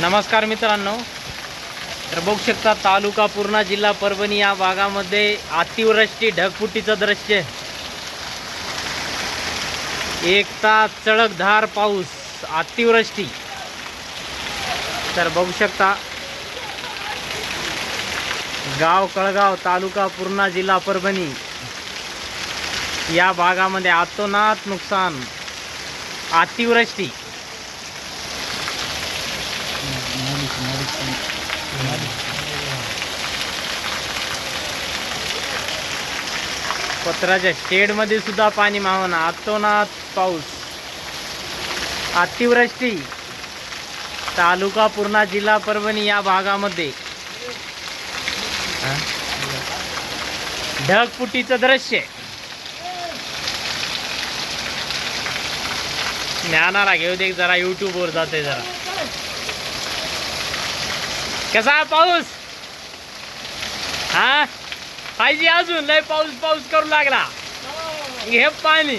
नमस्कार मित्रांनो. तर बघू शकता तालुका पूर्णा जिल्हा परभणी या भागामध्ये अतिवृष्टी ढगफुटीचं दृश्य. एक तास चळकधार पाऊस अतिवृष्टी. तर बघू शकता गाव कळगाव तालुका पूर्णा जिल्हा परभणी या भागामध्ये आतोनात नुकसान अतिवृष्टी. पत्राच्या शेडमध्ये सुद्धा पाणी मावना आतोनात पाऊस. अतिवृष्टी. तालुका पूर्णा जिल्हा परभणी या भागामध्ये. ढगपुटीचं ढगफुटीचं दृश्य ज्ञानाला घेऊ दे जरा युट्यूबवर जाते जरा. कसा आहे पाऊस? हा? पाहिजे अजून लय पाऊस पाऊस करू लागला. घे पाणी.